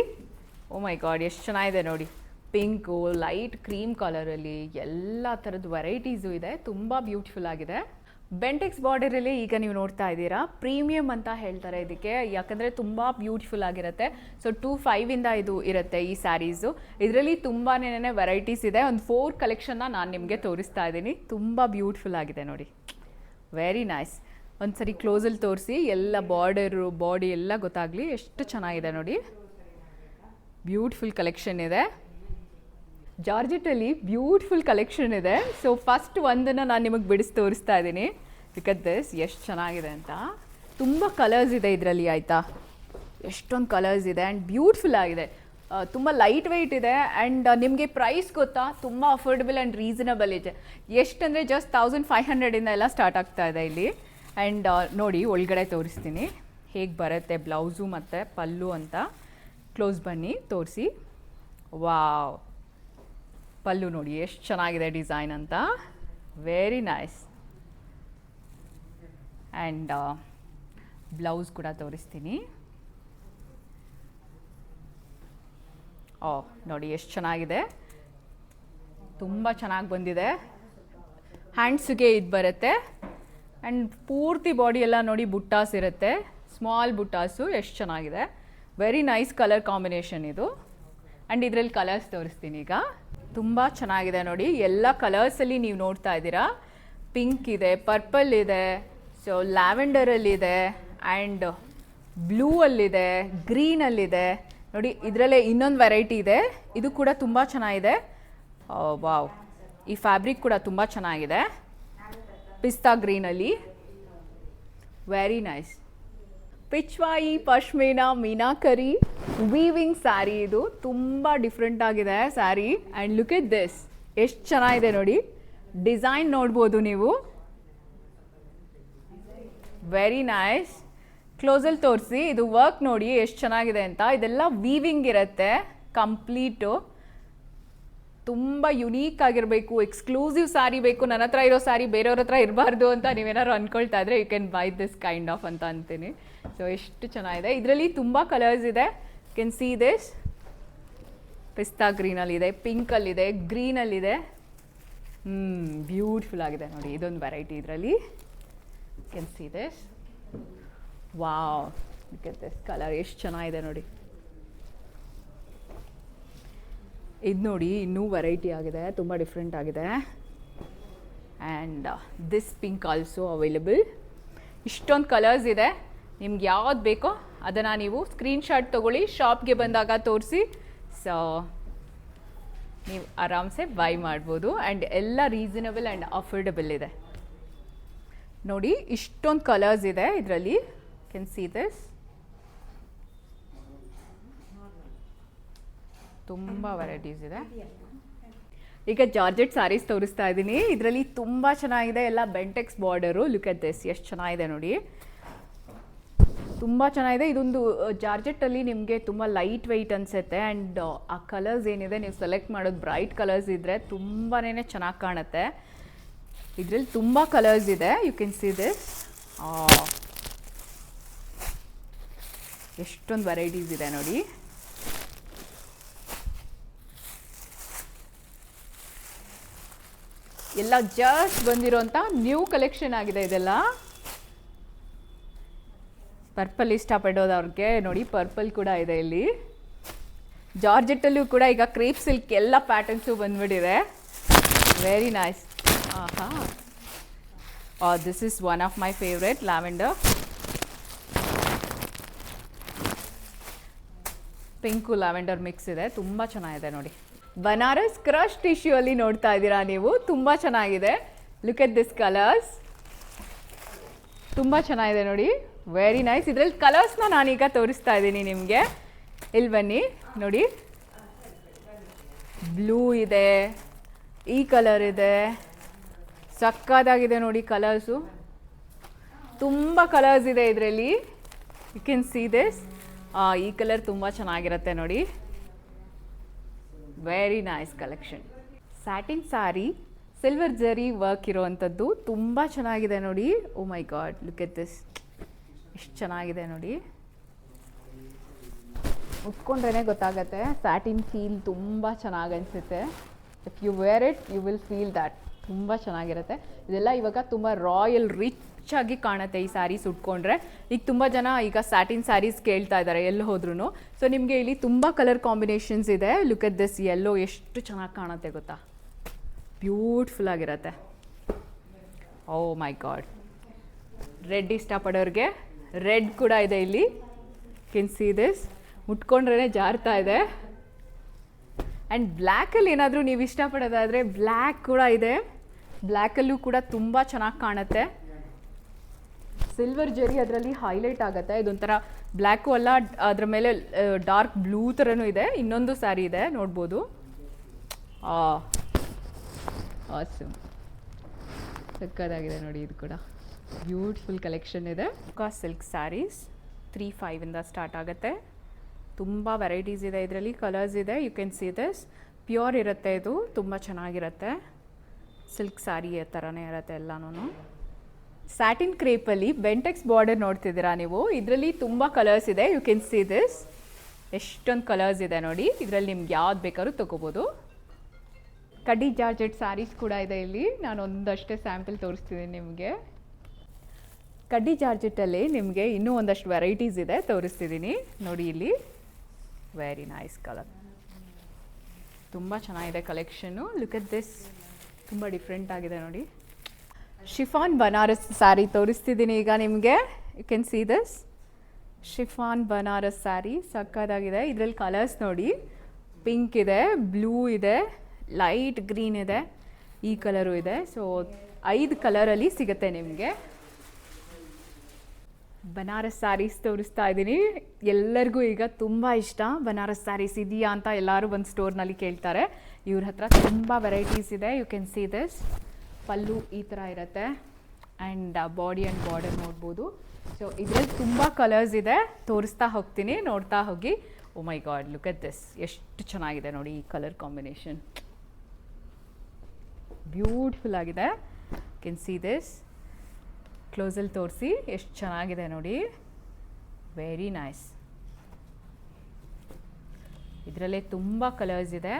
oh my god ಎಷ್ಟು ಚೆನ್ನಾಗಿದೆ ನೋಡಿ. ಪಿಂಕು ಲೈಟ್ ಕ್ರೀಮ್ ಕಲರಲ್ಲಿ ಎಲ್ಲ ಥರದ ವೆರೈಟೀಸು ಇದೆ. ತುಂಬ ಬ್ಯೂಟಿಫುಲ್ ಆಗಿದೆ. ಬೆಂಟೆಕ್ಸ್ ಬಾರ್ಡರಲ್ಲಿ ಈಗ ನೀವು ನೋಡ್ತಾ ಇದ್ದೀರಾ? ಪ್ರೀಮಿಯಂ ಅಂತ ಹೇಳ್ತಾರೆ ಇದಕ್ಕೆ. ಯಾಕಂದರೆ ತುಂಬ ಬ್ಯೂಟಿಫುಲ್ ಆಗಿರುತ್ತೆ. ಸೊ ಟೂ ಫೈವಿಂದ ಇದು ಇರುತ್ತೆ ಈ ಸ್ಯಾರೀಸು ಇದರಲ್ಲಿ ತುಂಬಾ ವೆರೈಟೀಸ್ ಇದೆ. ಒಂದು ಫೋರ್ ಕಲೆಕ್ಷನ್ನ ನಾನು ನಿಮಗೆ ತೋರಿಸ್ತಾ ಇದ್ದೀನಿ. ತುಂಬ ಬ್ಯೂಟಿಫುಲ್ ಆಗಿದೆ ನೋಡಿ. ವೆರಿ ನೈಸ್ ಒಂದು ಸರಿ ಕ್ಲೋಸಲ್ಲಿ ತೋರಿಸಿ. ಎಲ್ಲ ಬಾರ್ಡರು ಬಾಡಿ ಎಲ್ಲ ಗೊತ್ತಾಗಲಿ. ಎಷ್ಟು ಚೆನ್ನಾಗಿದೆ ನೋಡಿ. ಬ್ಯೂಟಿಫುಲ್ ಕಲೆಕ್ಷನ್ ಇದೆ. ಜಾರ್ಜೆಟಲ್ಲಿ ಬ್ಯೂಟಿಫುಲ್ ಕಲೆಕ್ಷನ್ ಇದೆ. ಸೊ ಫಸ್ಟ್ ಒಂದನ್ನು ನಾನು ನಿಮಗೆ ಬಿಡಿಸಿ ತೋರಿಸ್ತಾ ಇದ್ದೀನಿ. ಬಿಕಾಸ್ ದಿಸ್ ಎಷ್ಟು ಚೆನ್ನಾಗಿದೆ ಅಂತ. ತುಂಬ ಕಲರ್ಸ್ ಇದೆ ಇದರಲ್ಲಿ, ಆಯಿತಾ? ಎಷ್ಟೊಂದು ಕಲರ್ಸ್ ಇದೆ ಆ್ಯಂಡ್ ಬ್ಯೂಟಿಫುಲ್ ಆಗಿದೆ. ತುಂಬ ಲೈಟ್ ವೆಯ್ಟ್ ಇದೆ ಆ್ಯಂಡ್ ನಿಮಗೆ ಪ್ರೈಸ್ ಗೊತ್ತಾ? ತುಂಬ ಅಫೋರ್ಡಬಲ್ ಆ್ಯಂಡ್ ರೀಸನಬಲ್ ಇದೆ. ಎಷ್ಟಂದರೆ ಜಸ್ಟ್ ತೌಸಂಡ್ ಫೈವ್ ಹಂಡ್ರೆಡಿಂದ ಎಲ್ಲ ಸ್ಟಾರ್ಟ್ ಆಗ್ತಾ ಇದೆ ಇಲ್ಲಿ. ಆ್ಯಂಡ್ ನೋಡಿ, ಒಳಗಡೆ ತೋರಿಸ್ತೀನಿ. ಹೇಗೆ ಬರುತ್ತೆ? ಬ್ಲೌಸು ಮತ್ತು ಪಲ್ಲು ಅಂತ. ಕ್ಲೋಸ್ ಬನ್ನಿ, ತೋರಿಸಿ. ವಾವ್ ಪಲ್ಲು ನೋಡಿ, ಎಷ್ಟು ಚೆನ್ನಾಗಿದೆ ಡಿಸೈನ್ ಅಂತ. ವೆರಿ ನೈಸ್ ಆ್ಯಂಡ್ ಬ್ಲೌಸ್ ಕೂಡ ತೋರಿಸ್ತೀನಿ. ಓ ನೋಡಿ ಎಷ್ಟು ಚೆನ್ನಾಗಿದೆ. ತುಂಬ ಚೆನ್ನಾಗಿ ಬಂದಿದೆ. ಹ್ಯಾಂಡ್ಸಿಗೆ ಇದು ಬರುತ್ತೆ. ಆ್ಯಂಡ್ ಪೂರ್ತಿ ಬಾಡಿ ಎಲ್ಲ ನೋಡಿ ಬುಟ್ಟಾಸ್ ಇರುತ್ತೆ. ಸ್ಮಾಲ್ ಬುಟ್ಟಾಸು, ಎಷ್ಟು ಚೆನ್ನಾಗಿದೆ. ವೆರಿ ನೈಸ್ ಕಲರ್ ಕಾಂಬಿನೇಷನ್ ಇದು. ಆ್ಯಂಡ್ ಇದರಲ್ಲಿ ಕಲರ್ಸ್ ತೋರಿಸ್ತೀನಿ ಈಗ. ತುಂಬ ಚೆನ್ನಾಗಿದೆ ನೋಡಿ. ಎಲ್ಲ ಕಲರ್ಸಲ್ಲಿ ನೀವು ನೋಡ್ತಾ ಇದ್ದೀರಾ. ಪಿಂಕ್ ಇದೆ ಪರ್ಪಲ್ ಇದೆ. ಸೊ ಲ್ಯಾವೆಂಡರಲ್ಲಿದೆ ಆ್ಯಂಡ್ ಬ್ಲೂ ಅಲ್ಲಿದೆ ಗ್ರೀನಲ್ಲಿದೆ ನೋಡಿ, ಇದರಲ್ಲೇ ಇನ್ನೊಂದು ವೆರೈಟಿ ಇದೆ. ಇದು ಕೂಡ ತುಂಬ ಚೆನ್ನಾಗಿದೆ. ವಾವ್ ಈ ಫ್ಯಾಬ್ರಿಕ್ ಕೂಡ ತುಂಬ ಚೆನ್ನಾಗಿದೆ. Pista ಗ್ರೀನಲ್ಲಿ very nice Pichwai pashmina meenakari weaving sari ಇದು ತುಂಬ ಡಿಫ್ರೆಂಟ್ ಆಗಿದೆ sari and look it this ಎಷ್ಟು ಚೆನ್ನಾಗಿದೆ ನೋಡಿ. ಡಿಸೈನ್ ನೋಡ್ಬೋದು ನೀವು. ವೆರಿ ನೈಸ್ ಕ್ಲೋಸಲ್ಲಿ ತೋರಿಸಿ ಇದು ವರ್ಕ್ ನೋಡಿ ಎಷ್ಟು ಚೆನ್ನಾಗಿದೆ ಅಂತ. ಇದೆಲ್ಲ ವೀವಿಂಗ್ ಇರುತ್ತೆ ಕಂಪ್ಲೀಟು ತುಂಬ ಯುನೀಕ್ ಆಗಿರಬೇಕು. ಎಕ್ಸ್ಕ್ಲೂಸಿವ್ ಸ್ಯಾರಿ ಬೇಕು. ನನ್ನ ಹತ್ರ ಇರೋ ಸ್ಯಾರಿ ಬೇರೆಯವ್ರ ಹತ್ರ ಇರಬಾರ್ದು ಅಂತ ನೀವೇನಾದ್ರು ಅಂದ್ಕೊಳ್ತಾ ಇದ್ರೆ you can buy this kind of ಅಂತ ಅಂತೀನಿ. ಸೊ ಎಷ್ಟು ಚೆನ್ನಾಗಿದೆ. ಇದರಲ್ಲಿ ತುಂಬ ಕಲರ್ಸ್ ಇದೆ. ಕೆನ್ ಸಿ ದಿಸ್ ಪಿಸ್ತಾ ಗ್ರೀನಲ್ಲಿದೆ ಪಿಂಕಲ್ಲಿದೆ ಗ್ರೀನಲ್ಲಿದೆ ಹ್ಞೂ ಬ್ಯೂಟಿಫುಲ್ ಆಗಿದೆ ನೋಡಿ. ಇದೊಂದು ವೆರೈಟಿ ಇದರಲ್ಲಿ. Can see this wow this colour ಎಷ್ಟು ಚೆನ್ನಾಗಿದೆ ನೋಡಿ. ಇದು ನೋಡಿ ಇನ್ನೂ ವೆರೈಟಿ ಆಗಿದೆ. ತುಂಬ ಡಿಫ್ರೆಂಟ್ ಆಗಿದೆ. And this pink also available ಇಷ್ಟೊಂದು ಕಲರ್ಸ್ ಇದೆ. ನಿಮ್ಗೆ ಯಾವ್ದು ಬೇಕೋ ಅದನ್ನು ನೀವು ಸ್ಕ್ರೀನ್ಶಾಟ್ ತೊಗೊಳ್ಳಿ ಶಾಪ್ಗೆ ಬಂದಾಗ ತೋರಿಸಿ. ಸೊ ನೀವು ಆರಾಮ್ಸೆ ಬೈ ಮಾಡ್ಬೋದು. ಆ್ಯಂಡ್ ಎಲ್ಲ ರೀಸನಬಲ್ ಆ್ಯಂಡ್ ಅಫೋರ್ಡಬಲ್ ಇದೆ. ನೋಡಿ, ಇಷ್ಟೊಂದು ಕಲರ್ಸ್ ಇದೆ ಇದರಲ್ಲಿ. ಕೆನ್ ಸಿ ದಿಸ್ ತುಂಬ ವೆರೈಟೀಸ್ ಇದೆ. ಈಗ ಜಾರ್ಜೆಟ್ ಸ್ಯಾರೀಸ್ ತೋರಿಸ್ತಾ ಇದ್ದೀನಿ. ಇದರಲ್ಲಿ ತುಂಬ ಚೆನ್ನಾಗಿದೆ. ಎಲ್ಲ Bentex border look at this ಎಷ್ಟು ಚೆನ್ನಾಗಿದೆ ನೋಡಿ. ತುಂಬ ಚೆನ್ನಾಗಿದೆ. ಇದೊಂದು ಜಾರ್ಜೆಟ್ಟಲ್ಲಿ ನಿಮಗೆ ತುಂಬ ಲೈಟ್ ವೆಯ್ಟ್ ಅನಿಸುತ್ತೆ ಆ್ಯಂಡ್ ಆ ಕಲರ್ಸ್ ಏನಿದೆ, ನೀವು ಸೆಲೆಕ್ಟ್ ಮಾಡೋದು ಬ್ರೈಟ್ ಕಲರ್ಸ್ ಇದ್ದರೆ ತುಂಬಾ ಚೆನ್ನಾಗಿ ಕಾಣುತ್ತೆ. ಇದರಲ್ಲಿ ತುಂಬ ಕಲರ್ಸ್ ಇದೆ. ಯು ಕ್ಯಾನ್ ಸಿ ದಿಸ್ ಎಷ್ಟೊಂದು ವೆರೈಟೀಸ್ ಇದೆ ನೋಡಿ. ಎಲ್ಲ ಜಸ್ಟ್ ಬಂದಿರೋಂಥ ನ್ಯೂ ಕಲೆಕ್ಷನ್ ಆಗಿದೆ ಇದೆಲ್ಲ. ಪರ್ಪಲ್ ಇಷ್ಟಪಡೋದವ್ರಿಗೆ ನೋಡಿ ಪರ್ಪಲ್ ಕೂಡ ಇದೆ ಇಲ್ಲಿ. ಜಾರ್ಜೆಟ್ಟಲ್ಲೂ ಕೂಡ ಈಗ ಕ್ರೀಪ್ ಸಿಲ್ಕ್ ಎಲ್ಲ ಪ್ಯಾಟರ್ನ್ಸು ಬಂದ್ಬಿಟ್ಟಿದೆ. ವೆರಿ ನೈಸ್ ಆಹಾ. This is one of my favourite lavender pink lavender mix ಇದೆ. ತುಂಬ ಚೆನ್ನಾಗಿದೆ ನೋಡಿ. ಬನಾರಸ್ ಕ್ರಶ್ ಟಿಶ್ಯೂ ಅಲ್ಲಿ ನೋಡ್ತಾ ಇದ್ದೀರಾ ನೀವು? ತುಂಬ ಚೆನ್ನಾಗಿದೆ. ಲುಕ್ ಎಟ್ ದಿಸ್ ಕಲರ್ಸ್ ತುಂಬ ಚೆನ್ನಾಗಿದೆ ನೋಡಿ. ವೆರಿ ನೈಸ್ ಇದರಲ್ಲಿ ಕಲರ್ಸ್ನ ನಾನೀಗ ತೋರಿಸ್ತಾ ಇದ್ದೀನಿ ನಿಮಗೆ. ಇಲ್ಲಿ ಬನ್ನಿ ನೋಡಿ. ಬ್ಲೂ ಇದೆ. ಈ ಕಲರ್ ಇದೆ. ಸಕ್ಕದಾಗಿದೆ ನೋಡಿ ಕಲರ್ಸು ತುಂಬ ಕಲರ್ಸ್ ಇದೆ ಇದರಲ್ಲಿ. ಯು ಕ್ಯಾನ್ ಸಿ ದಿಸ್ ಈ ಕಲರ್ ತುಂಬ ಚೆನ್ನಾಗಿರುತ್ತೆ ನೋಡಿ. Very nice collection satin sari silver zari work ಇರೋವಂಥದ್ದು. ತುಂಬ ಚೆನ್ನಾಗಿದೆ ನೋಡಿ. ಓ my god look at this ಎಷ್ಟು ಚೆನ್ನಾಗಿದೆ ನೋಡಿ. ಉಟ್ಕೊಂಡ್ರೇ ಗೊತ್ತಾಗತ್ತೆ. ಸ್ಯಾಟಿನ್ ಫೀಲ್ ತುಂಬ ಚೆನ್ನಾಗಿ ಅನಿಸುತ್ತೆ. If you wear it you will feel that ತುಂಬ ಚೆನ್ನಾಗಿರುತ್ತೆ. ಇದೆಲ್ಲ ಇವಾಗ ತುಂಬ ರಾಯಲ್ ರಿಚ್ ಆಗಿ ಕಾಣುತ್ತೆ ಈ ಸ್ಯಾರೀಸ್ ಉಟ್ಕೊಂಡ್ರೆ ಈಗ ತುಂಬ ಜನ ಈಗ ಸ್ಯಾಟಿನ್ ಸ್ಯಾರೀಸ್ ಕೇಳ್ತಾ ಇದ್ದಾರೆ ಎಲ್ಲಿ ಹೋದ್ರೂ ಸೊ ನಿಮಗೆ ಇಲ್ಲಿ ತುಂಬ ಕಲರ್ ಕಾಂಬಿನೇಷನ್ಸ್ ಇದೆ. ಲುಕ್ ಎಟ್ ದಿಸ್ ಎಲ್ಲೋ ಎಷ್ಟು ಚೆನ್ನಾಗಿ ಕಾಣುತ್ತೆ ಗೊತ್ತಾ? ಬ್ಯೂಟಿಫುಲ್ ಆಗಿರುತ್ತೆ. ಓ ಮೈ ಗಾಡ್ ರೆಡ್ ಇಷ್ಟಪಡೋರಿಗೆ ರೆಡ್ ಕೂಡ ಇದೆ ಇಲ್ಲಿ. ಕೆನ್ ಸಿ ದಿಸ್ ಮುಟ್ಕೊಂಡ್ರೇ ಜಾರ್ತಾ ಇದೆ. ಆ್ಯಂಡ್ ಬ್ಲ್ಯಾಕಲ್ಲಿ ಏನಾದರೂ ನೀವು ಇಷ್ಟಪಡೋದಾದರೆ ಬ್ಲ್ಯಾಕ್ ಕೂಡ ಇದೆ. ಬ್ಲ್ಯಾಕಲ್ಲೂ ಕೂಡ ತುಂಬ ಚೆನ್ನಾಗಿ ಕಾಣುತ್ತೆ. ಸಿಲ್ವರ್ ಜರಿ ಅದರಲ್ಲಿ ಹೈಲೈಟ್ ಆಗುತ್ತೆ. ಇದೊಂಥರ ಬ್ಲ್ಯಾಕು ಅಲ್ಲ, ಅದ್ರ ಮೇಲೆ ಡಾರ್ಕ್ ಬ್ಲೂ ಥರನೂ ಇದೆ. ಇನ್ನೊಂದು ಸ್ಯಾರಿ ಇದೆ, ನೋಡ್ಬೋದು. ಆಸಮ್ ಸಕ್ಕದಾಗಿದೆ ನೋಡಿ, ಇದು ಕೂಡ. ಬ್ಯೂಟಿಫುಲ್ ಕಲೆಕ್ಷನ್ ಇದೆ. ಕಾ ಸಿಲ್ಕ್ ಸ್ಯಾರೀಸ್ ತ್ರೀ ಫೈವಿಂದ ಸ್ಟಾರ್ಟ್ ಆಗುತ್ತೆ. ತುಂಬ ವೆರೈಟೀಸ್ ಇದೆ ಇದರಲ್ಲಿ. ಕಲರ್ಸ್ ಇದೆ you can see this pure ಇರುತ್ತೆ ಇದು. ತುಂಬ ಚೆನ್ನಾಗಿರುತ್ತೆ. ಸಿಲ್ಕ್ ಸಾರಿ ಥರನೇ ಇರುತ್ತೆ ಎಲ್ಲನೂ ಸ್ಯಾಟಿನ್ ಕ್ರೇಪಲ್ಲಿ ಬೆಂಟೆಕ್ಸ್ ಬಾರ್ಡರ್ ನೋಡ್ತಿದ್ದೀರಾ ನೀವು? ಇದರಲ್ಲಿ ತುಂಬ ಕಲರ್ಸ್ ಇದೆ. ಯು ಕೆನ್ ಸಿ ದಿಸ್ ಎಷ್ಟೊಂದು ಕಲರ್ಸ್ ಇದೆ ನೋಡಿ. ಇದರಲ್ಲಿ ನಿಮ್ಗೆ ಯಾವ್ದು ಬೇಕಾದ್ರೂ ತೊಗೋಬೋದು. ಕಡ್ಡಿ ಜಾರ್ಜೆಟ್ ಸ್ಯಾರೀಸ್ ಕೂಡ ಇದೆ ಇಲ್ಲಿ. ನಾನು ಒಂದಷ್ಟೇ ಸ್ಯಾಂಪಲ್ ತೋರಿಸ್ತಿದ್ದೀನಿ ನಿಮಗೆ. ಕಡ್ಡಿ ಜಾರ್ಜೆಟಲ್ಲಿ ನಿಮಗೆ ಇನ್ನೂ ಒಂದಷ್ಟು ವೆರೈಟೀಸ್ ಇದೆ ತೋರಿಸ್ತಿದ್ದೀನಿ ನೋಡಿ ಇಲ್ಲಿ. ವೆರಿ ನೈಸ್ ಕಲರ್ ತುಂಬ ಚೆನ್ನಾಗಿದೆ ಕಲೆಕ್ಷನ್ನು ಲುಕ್ ಎಟ್ ದಿಸ್ ತುಂಬ ಡಿಫ್ರೆಂಟ್ ಆಗಿದೆ ನೋಡಿ. ಶಿಫಾನ್ ಬನಾರಸ್ ಸ್ಯಾರಿ ತೋರಿಸ್ತಿದ್ದೀನಿ ಈಗ ನಿಮಗೆ. You can see this chiffon Banaras sari ಸಕ್ಕದಾಗಿದೆ ಇದರಲ್ಲಿ ಕಲರ್ಸ್ ನೋಡಿ. ಪಿಂಕ್ ಇದೆ ಬ್ಲೂ ಇದೆ ಲೈಟ್ ಗ್ರೀನ್ ಇದೆ. ಈ ಕಲರು ಇದೆ. ಸೊ ಐದು ಕಲರಲ್ಲಿ ಸಿಗುತ್ತೆ ನಿಮಗೆ. ಬನಾರಸ್ ಸ್ಯಾರೀಸ್ ತೋರಿಸ್ತಾ ಇದ್ದೀನಿ. ಎಲ್ಲರಿಗೂ ಈಗ ತುಂಬ ಇಷ್ಟ. ಬನಾರಸ್ ಸ್ಯಾರೀಸ್ ಇದೆಯಾ ಅಂತ ಎಲ್ಲರೂ ಒಂದು ಸ್ಟೋರ್ನಲ್ಲಿ ಕೇಳ್ತಾರೆ. ಇವ್ರ ಹತ್ರ ತುಂಬ ವೆರೈಟೀಸ್ ಇದೆ. You can see this pallu ಈ ಥರ ಇರುತ್ತೆ. ಆ್ಯಂಡ್ ಬಾಡಿ ಆ್ಯಂಡ್ ಬಾರ್ಡರ್ ನೋಡ್ಬೋದು. ಸೊ ಇದರಲ್ಲಿ ತುಂಬ ಕಲರ್ಸ್ ಇದೆ. ತೋರಿಸ್ತಾ ಹೋಗ್ತೀನಿ. ನೋಡ್ತಾ ಹೋಗಿ. ಓ my god look at this ಎಷ್ಟು ಚೆನ್ನಾಗಿದೆ ನೋಡಿ ಈ ಕಲರ್ ಕಾಂಬಿನೇಷನ್ ಬ್ಯೂಟಿಫುಲ್ ಆಗಿದೆ. ಕೆನ್ ಸಿ ದಿಸ್ ಕ್ಲೋಸಲ್ಲಿ ತೋರಿಸಿ. ಎಷ್ಟು ಚೆನ್ನಾಗಿದೆ ನೋಡಿ. ವೆರಿ ನೈಸ್ ಇದರಲ್ಲೇ ತುಂಬ ಕಲರ್ಸ್ ಇದೆ.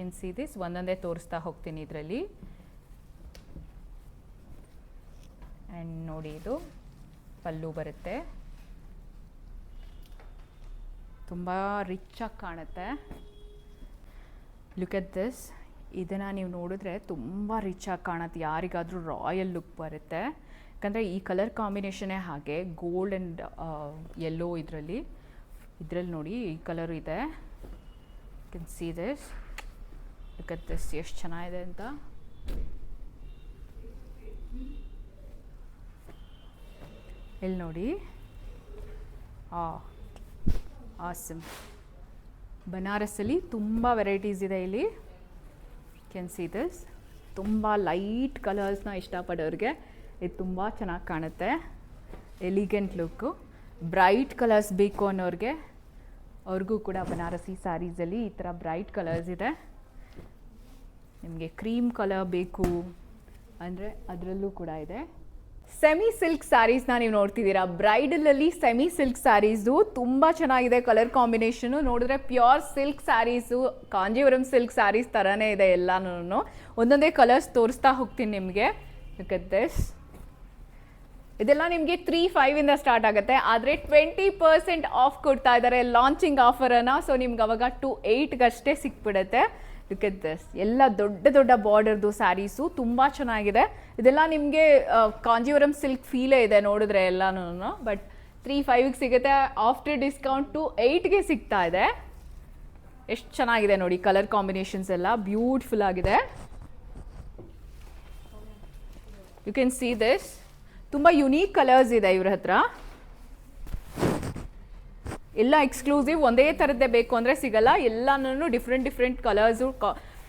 ಕೆನ್ ಸಿ ದಿಸ್ ಒಂದೊಂದೇ ತೋರಿಸ್ತಾ ಹೋಗ್ತೀನಿ ಇದರಲ್ಲಿ. ಆ್ಯಂಡ್ ನೋಡಿ ಇದು ಪಲ್ಲು ಬರುತ್ತೆ. ತುಂಬ ರಿಚ್ಚಾಗಿ ಕಾಣುತ್ತೆ. ಲುಕ್ ಎಟ್ ದಿಸ್ ಇದನ್ನು ನೀವು ನೋಡಿದ್ರೆ ತುಂಬ ರಿಚಾಗಿ ಕಾಣುತ್ತೆ. ಯಾರಿಗಾದರೂ ರಾಯಲ್ ಲುಕ್ ಬರುತ್ತೆ. ಯಾಕಂದರೆ ಈ ಕಲರ್ ಕಾಂಬಿನೇಷನೇ ಹಾಗೆ ಗೋಲ್ಡ್ ಆ್ಯಂಡ್ ಯೆಲ್ಲೋ ಇದರಲ್ಲಿ ಇದರಲ್ಲಿ ನೋಡಿ ಈ ಕಲರ್ ಇದೆ. Can see this look this ಎಷ್ಟು ಚೆನ್ನಾಗಿದೆ ಅಂತ ಇಲ್ಲಿ ನೋಡಿ ಆ ಆಸಮ್ ಬನಾರಸಲ್ಲಿ ತುಂಬ ವೆರೈಟೀಸ್ ಇದೆ ಇಲ್ಲಿ ಕೆನ್ ಸಿ ದಿಸ್ ತುಂಬ ಲೈಟ್ ಕಲರ್ಸ್ನ ಇಷ್ಟಪಡೋರಿಗೆ ಇದು ತುಂಬ ಚೆನ್ನಾಗಿ ಕಾಣುತ್ತೆ ಎಲಿಗೆಂಟ್ ಲುಕ್ಕು ಬ್ರೈಟ್ ಕಲರ್ಸ್ ಬೇಕು ಅನ್ನೋರಿಗೆ ಅವ್ರಿಗೂ ಕೂಡ ಬನಾರಸಿ ಸ್ಯಾರೀಸಲ್ಲಿ ಈ ಥರ ಬ್ರೈಟ್ ಕಲರ್ಸ್ ಇದೆ ನಿಮಗೆ ಕ್ರೀಮ್ ಕಲರ್ ಬೇಕು ಅಂದರೆ ಅದರಲ್ಲೂ ಕೂಡ ಇದೆ. ಸೆಮಿ ಸಿಲ್ಕ್ ಸ್ಯಾರೀಸ್ನ ನೀವು ನೋಡ್ತಿದ್ದೀರಾ? ಬ್ರೈಡಲಲ್ಲಿ ಸೆಮಿ ಸಿಲ್ಕ್ ಸ್ಯಾರೀಸು ತುಂಬ ಚೆನ್ನಾಗಿದೆ ಕಲರ್ ಕಾಂಬಿನೇಷನು. ನೋಡಿದ್ರೆ pure silk saris, Kanjivaram silk saris ಥರನೇ ಇದೆ ಎಲ್ಲನೂ ಒಂದೊಂದೇ ಕಲರ್ಸ್ ತೋರಿಸ್ತಾ ಹೋಗ್ತೀನಿ ನಿಮಗೆ. ದಿಸ್ ಇದೆಲ್ಲ ನಿಮಗೆ ತ್ರೀ ಫೈವಿಂದ ಸ್ಟಾರ್ಟ್ ಆಗುತ್ತೆ. ಆದರೆ ಟ್ವೆಂಟಿ ಪರ್ಸೆಂಟ್ ಆಫ್ ಕೊಡ್ತಾ ಇದ್ದಾರೆ ಲಾಂಚಿಂಗ್ ಆಫರನ್ನು ಸೊ ನಿಮ್ಗೆ ಅವಾಗ ಟು ಏಯ್ಟ್ಗಷ್ಟೇ ಸಿಕ್ಬಿಡುತ್ತೆ. ಲುಕ್ ಎಟ್ ದಿಸ್ ಎಲ್ಲ ದೊಡ್ಡ ದೊಡ್ಡ ಬಾರ್ಡರ್ದು ಸ್ಯಾರೀಸು ತುಂಬ ಚೆನ್ನಾಗಿದೆ. ಇದೆಲ್ಲ ನಿಮಗೆ ಕಾಂಜೀವರಂ ಸಿಲ್ಕ್ ಫೀಲೇ ಇದೆ ನೋಡಿದ್ರೆ ಎಲ್ಲನೂ ಬಟ್ ತ್ರೀ ಫೈವಿಗೆ ಸಿಗುತ್ತೆ. ಆಫ್ಟರ್ ಡಿಸ್ಕೌಂಟ್ ಟು ಏಯ್ಟ್ಗೆ ಸಿಗ್ತಾ ಇದೆ. ಎಷ್ಟು ಚೆನ್ನಾಗಿದೆ ನೋಡಿ ಕಲರ್ ಕಾಂಬಿನೇಷನ್ಸ್ ಎಲ್ಲ. ಬ್ಯೂಟಿಫುಲ್ ಆಗಿದೆ. ಯು ಕ್ಯಾನ್ ಸಿ ದಿಸ್ ತುಂಬ ಯುನೀಕ್ ಕಲರ್ಸ್ ಇದೆ ಇವ್ರ ಹತ್ರ. ಎಲ್ಲ ಎಕ್ಸ್ಕ್ಲೂಸಿವ್ ಒಂದೇ ಥರದ್ದೇ ಬೇಕು ಅಂದರೆ ಸಿಗಲ್ಲ. ಎಲ್ಲನೂ ಡಿಫ್ರೆಂಟ್ ಡಿಫ್ರೆಂಟ್ ಕಲರ್ಸು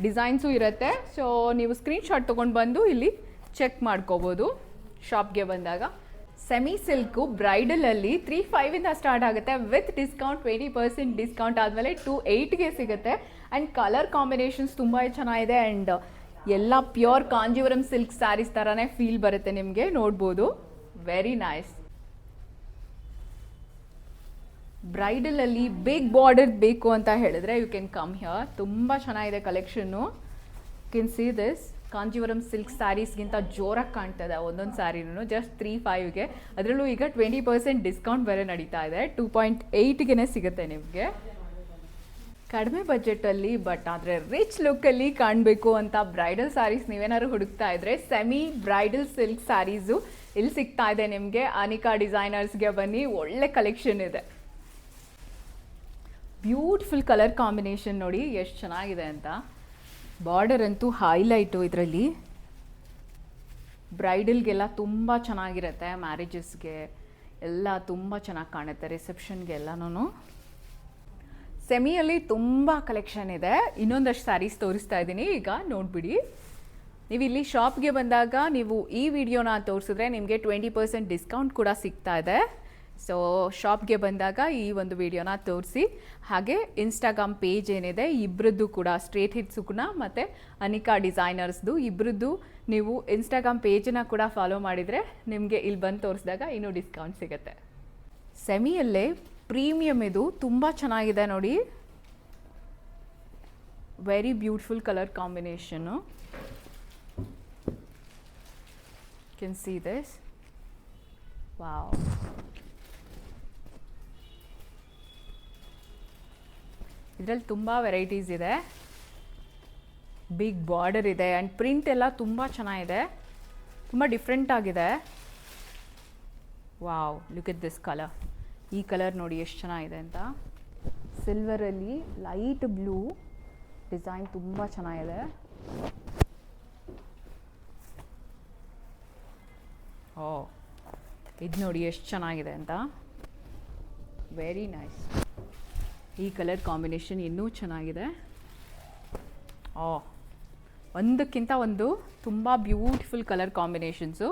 ಡಿಸೈನ್ಸು ಇರುತ್ತೆ. ಸೊ ನೀವು ಸ್ಕ್ರೀನ್ಶಾಟ್ ತೊಗೊಂಡು ಬಂದು ಇಲ್ಲಿ ಚೆಕ್ ಮಾಡ್ಕೋಬೋದು. ಶಾಪ್ಗೆ ಬಂದಾಗ ಸೆಮಿ ಸಿಲ್ಕು ಬ್ರೈಡಲಲ್ಲಿ ತ್ರೀ ಫೈವಿಂದ ಸ್ಟಾರ್ಟ್ ಆಗುತ್ತೆ with discount twenty percent discount ಆದಮೇಲೆ ಟು ಏಯ್ಟ್ಗೆ ಸಿಗುತ್ತೆ. ಆ್ಯಂಡ್ ಕಲರ್ ಕಾಂಬಿನೇಷನ್ಸ್ ತುಂಬ ಚೆನ್ನಾಗಿದೆ ಆ್ಯಂಡ್ ಎಲ್ಲ ಪ್ಯೂರ್ ಕಾಂಜೀವರಂ ಸಿಲ್ಕ್ ಸ್ಯಾರೀಸ್ ಥರನೇ ಫೀಲ್ ಬರುತ್ತೆ ನಿಮಗೆ. ನೋಡ್ಬೋದು. ವೆರಿ ನೈಸ್ ಬ್ರೈಡಲಲ್ಲಿ ಬಿಗ್ ಬಾರ್ಡರ್ ಬೇಕು ಅಂತ ಹೇಳಿದ್ರೆ ಯು ಕ್ಯಾನ್ ಕಮ್ ಹಿಯರ್ ತುಂಬ ಚೆನ್ನಾಗಿದೆ collection can see this Kanjivaram silk ಸ್ಯಾರೀಸ್ಗಿಂತ ಜೋರಾಗಿ ಕಾಣ್ತದೆ ಒಂದೊಂದು ಸ್ಯಾರಿನೂ ಜಸ್ಟ್ ತ್ರೀ ಫೈವ್ಗೆ ಅದರಲ್ಲೂ ಈಗ ಟ್ವೆಂಟಿ ಪರ್ಸೆಂಟ್ ಡಿಸ್ಕೌಂಟ್ ಬೇರೆ ನಡೀತಾ ಇದೆ. ಟೂ ಪಾಯಿಂಟ್ ಏಯ್ಟ್ಗೆ ಸಿಗುತ್ತೆ ನಿಮಗೆ. ಕಡಿಮೆ ಬಜೆಟಲ್ಲಿ ಬಟ್ ಆದರೆ ರಿಚ್ ಲುಕ್ಕಲ್ಲಿ ಕಾಣಬೇಕು ಅಂತ ಬ್ರೈಡಲ್ ಸ್ಯಾರೀಸ್ ನೀವೇನಾದ್ರು ಹುಡುಕ್ತಾ ಇದ್ರೆ ಸೆಮಿ ಬ್ರೈಡಲ್ ಸಿಲ್ಕ್ ಸ್ಯಾರೀಸು ಇಲ್ಲಿ ಸಿಗ್ತಾ ಇದೆ ನಿಮಗೆ. ಅನಿಕಾ ಡಿಸೈನರ್ಸ್ಗೆ ಬನ್ನಿ. ಒಳ್ಳೆ ಕಲೆಕ್ಷನ್ ಇದೆ. ಬ್ಯೂಟಿಫುಲ್ ಕಲರ್ ಕಾಂಬಿನೇಷನ್ ನೋಡಿ ಎಷ್ಟು ಚೆನ್ನಾಗಿದೆ ಅಂತ. ಬಾರ್ಡರ್ ಅಂತೂ ಹೈಲೈಟು ಇದರಲ್ಲಿ. ಬ್ರೈಡಲ್ಗೆಲ್ಲ ತುಂಬ ಚೆನ್ನಾಗಿರುತ್ತೆ ಮ್ಯಾರೇಜಸ್ಗೆ ಎಲ್ಲ ತುಂಬ ಚೆನ್ನಾಗಿ ಕಾಣುತ್ತೆ ರಿಸೆಪ್ಷನ್ಗೆ ಎಲ್ಲನೂ ಸೆಮಿಯಲ್ಲಿ ತುಂಬ ಕಲೆಕ್ಷನ್ ಇದೆ. ಇನ್ನೊಂದಷ್ಟು ಸ್ಯಾರೀಸ್ ತೋರಿಸ್ತಾ ಇದ್ದೀನಿ. ಈಗ ನೋಡಿಬಿಡಿ. ನೀವು ಇಲ್ಲಿ ಶಾಪ್ಗೆ ಬಂದಾಗ ನೀವು ಈ ವಿಡಿಯೋನ ತೋರಿಸಿದ್ರೆ ನಿಮಗೆ ಟ್ವೆಂಟಿ ಪರ್ಸೆಂಟ್ ಡಿಸ್ಕೌಂಟ್ ಕೂಡ ಸಿಗ್ತಾ ಇದೆ. ಸೊ ಶಾಪ್ಗೆ ಬಂದಾಗ ಈ ಒಂದು ವಿಡಿಯೋನ ತೋರಿಸಿ. ಹಾಗೆ ಇನ್ಸ್ಟಾಗ್ರಾಮ್ ಪೇಜ್ ಏನಿದೆ ಇಬ್ಬರದ್ದು ಕೂಡ ಸ್ಟ್ರೇಟ್ ಹಿಟ್ಸುಕ್ನ ಮತ್ತು ಅನಿಕಾ ಡಿಸೈನರ್ಸ್ದು ಇಬ್ಬರದ್ದು ನೀವು ಇನ್ಸ್ಟಾಗ್ರಾಮ್ ಪೇಜನ್ನ ಕೂಡ ಫಾಲೋ ಮಾಡಿದರೆ ನಿಮಗೆ ಇಲ್ಲಿ ಬಂದು ತೋರಿಸಿದಾಗ ಇನ್ನೂ ಡಿಸ್ಕೌಂಟ್ ಸಿಗುತ್ತೆ. ಸೆಮಿಯಲ್ಲೇ ಪ್ರೀಮಿಯಮ್ ಇದು ತುಂಬ ಚೆನ್ನಾಗಿದೆ ನೋಡಿ. Very beautiful colour combination can see this wow ಇದರಲ್ಲಿ ತುಂಬ ವೆರೈಟೀಸ್ ಇದೆ. ಬಿಗ್ ಬಾರ್ಡರ್ ಇದೆ ಆ್ಯಂಡ್ ಪ್ರಿಂಟ್ ಎಲ್ಲ ತುಂಬ ಚೆನ್ನಾಗಿದೆ. ತುಂಬ ಡಿಫ್ರೆಂಟ್ ಆಗಿದೆ. Wow look it this colour ಈ ಕಲರ್ ನೋಡಿ ಎಷ್ಟು ಚೆನ್ನಾಗಿದೆ ಅಂತ. ಸಿಲ್ವರಲ್ಲಿ ಲೈಟ್ ಬ್ಲೂ ಡಿಸೈನ್ ತುಂಬ ಚೆನ್ನಾಗಿದೆ. ಓ ಇದು ನೋಡಿ ಎಷ್ಟು ಚೆನ್ನಾಗಿದೆ ಅಂತ. ವೆರಿ ನೈಸ್ ಈ ಕಲರ್ ಕಾಂಬಿನೇಷನ್ ಇನ್ನೂ ಚೆನ್ನಾಗಿದೆ. ಓ, ಒಂದಕ್ಕಿಂತ ಒಂದು ತುಂಬ ಬ್ಯೂಟಿಫುಲ್ ಕಲರ್ ಕಾಂಬಿನೇಷನ್ಸು